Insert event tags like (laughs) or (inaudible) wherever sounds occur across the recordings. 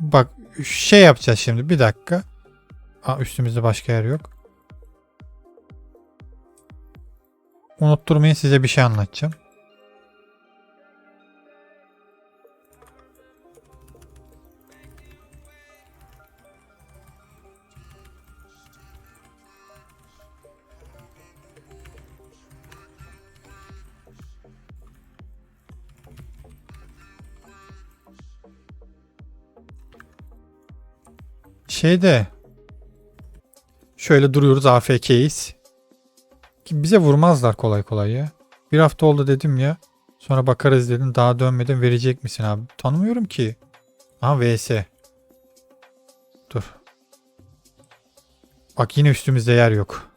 Bak şey yapacağız şimdi bir dakika. Aa, üstümüzde başka yer yok. Unutturmayın size bir şey anlatacağım. Şeyde şöyle duruyoruz AFK'yiz. Bize vurmazlar kolay kolay ya. Bir hafta oldu dedim ya. Sonra bakarız dedim. Daha dönmeden verecek misin abi? Tanımıyorum ki. Aha VS. Dur. Bak yine üstümüzde yer yok.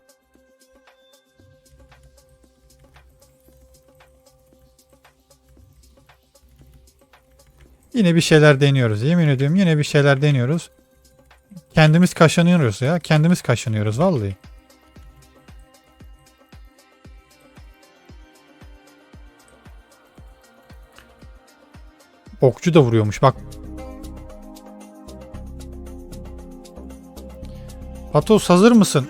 Yine bir şeyler deniyoruz. Yemin ediyorum yine bir şeyler deniyoruz. Kendimiz kaşınıyoruz ya. Kendimiz kaşınıyoruz vallahi. Okçu da vuruyormuş bak. Patos hazır mısın?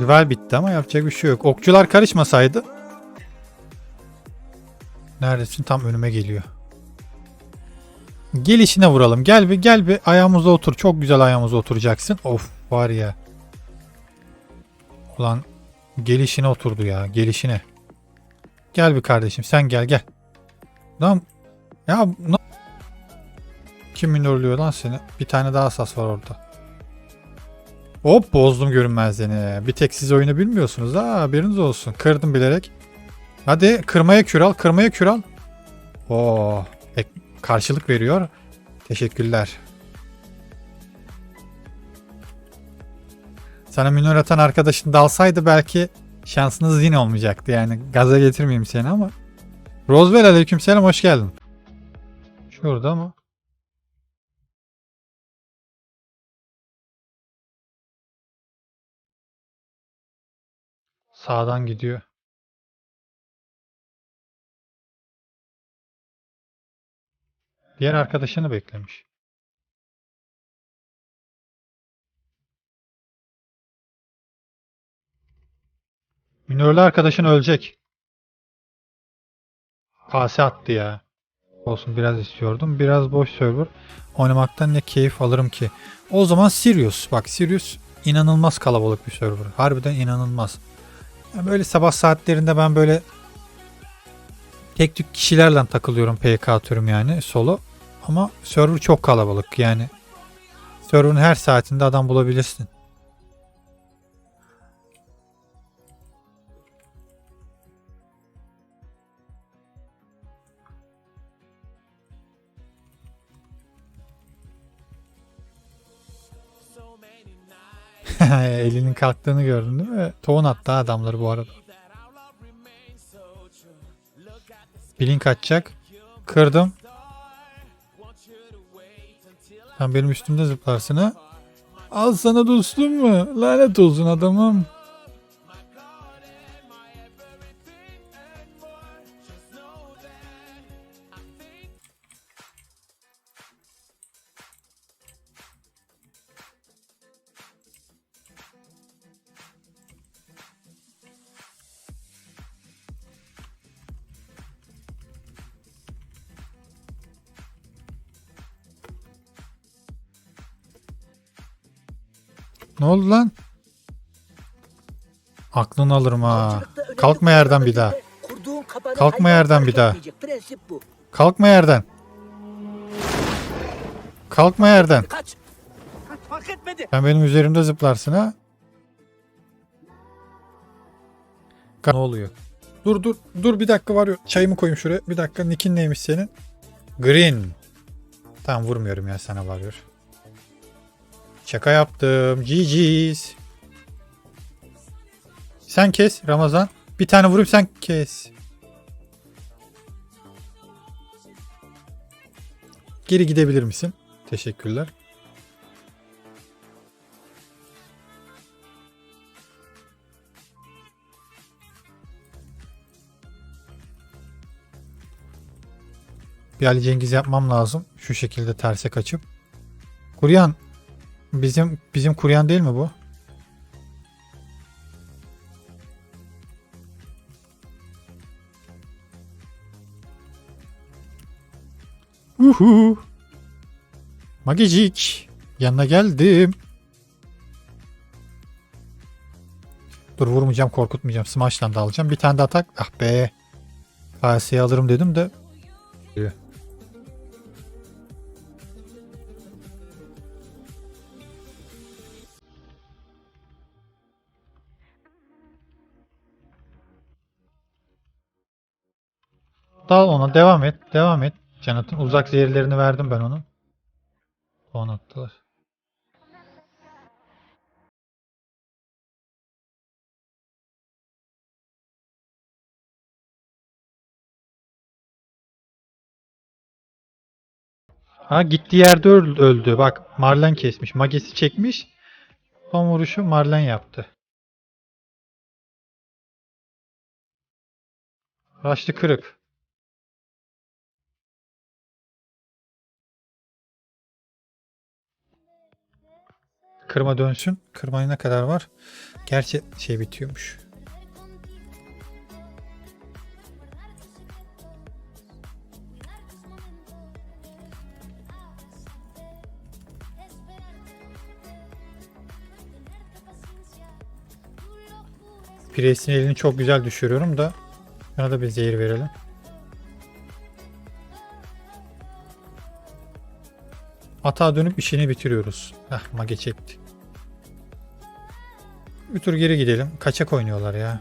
Rival bitti ama yapacak bir şey yok. Okçular karışmasaydı. Neredesin? Tam önüme geliyor. Gelişine vuralım. Gel bir gel bir ayağımıza otur. Çok güzel ayağımıza oturacaksın. Of var ya. Ulan gelişine oturdu ya. Gelişine. Gel bir kardeşim sen gel gel. Lan ya na- kim minörlüyor lan seni? Bir tane daha asas var orada. Hop bozdum görünmezliğini. Bir tek siz oyunu bilmiyorsunuz ha haberiniz olsun. Kırdım bilerek. Hadi kırmaya küral, kırmaya küral. Oo, ek- karşılık veriyor. Teşekkürler. Sana minör atan arkadaşın dalsaydı belki şansınız yine olmayacaktı yani. Gaza getirmeyeyim seni ama. Roswell aleykümselam hoş geldin. Şurada mı? Sağdan gidiyor. Diğer arkadaşını beklemiş. Minörlü arkadaşın ölecek. Kase attı ya. Olsun biraz istiyordum. Biraz boş server. Oynamaktan ne keyif alırım ki. O zaman Sirius. Bak Sirius inanılmaz kalabalık bir server. Harbiden inanılmaz. Ya böyle sabah saatlerinde ben böyle tek tük kişilerle takılıyorum PK atıyorum yani solo. Ama server çok kalabalık yani. Server'ın her saatinde adam bulabilirsin. (laughs) Elinin kalktığını gördün değil mi? Tohum attı adamları bu arada. Blink atacak. Kırdım. Sen benim üstümde zıplarsın ha. Al sana dostum mu? Lanet olsun adamım. Ne oldu lan? Aklını alırım ha. Kalkma yerden bir daha. Kalkma yerden bir daha. Kalkma yerden. Kalkma yerden. Kaç. Kaç fark etmedi. Sen benim üzerimde zıplarsın ha. Ne oluyor? Dur dur dur bir dakika var. Çayımı koyayım şuraya. Bir dakika nickin neymiş senin? Green. Tamam vurmuyorum ya sana varıyor. Şaka yaptım. GG's. Sen kes Ramazan. Bir tane vurayım sen kes. Geri gidebilir misin? Teşekkürler. Bir Ali Cengiz yapmam lazım. Şu şekilde terse kaçıp. Kuryan. Bizim bizim kuryan değil mi bu? Uhu. Magicik. Yanına geldim. Dur vurmayacağım korkutmayacağım. Smash'tan da alacağım. Bir tane de atak. Ah be. KS'yi alırım dedim de. Dal ona devam et. Devam et. Canat'ın uzak zehirlerini verdim ben onun. On attılar. Ha gittiği yerde öl- öldü. Bak Marlen kesmiş. Magesi çekmiş. Son vuruşu Marlen yaptı. Raşlı kırık. Kırma dönsün. Kırmaya ne kadar var? Gerçi şey bitiyormuş. Pires'in elini çok güzel düşürüyorum da Buna da bir zehir verelim. Atağa dönüp işini bitiriyoruz. Ah mage çekti. Bir tur geri gidelim. Kaçak oynuyorlar ya.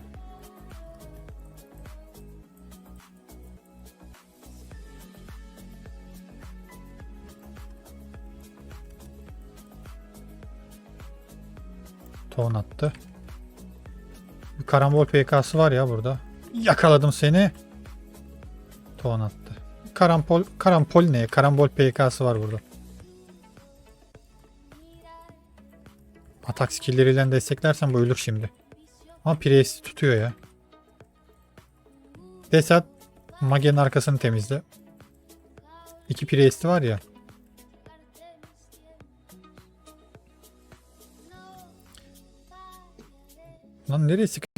Ton attı. Bir karambol PK'sı var ya burada. Yakaladım seni. Ton attı. Karampol, karampol ne? Karambol PK'sı var burada. Atak skill'leriyle desteklersen bu şimdi. Ama Priest'i tutuyor ya. Desat Mage'nin arkasını temizle. İki Priest'i var ya. Lan nereye sık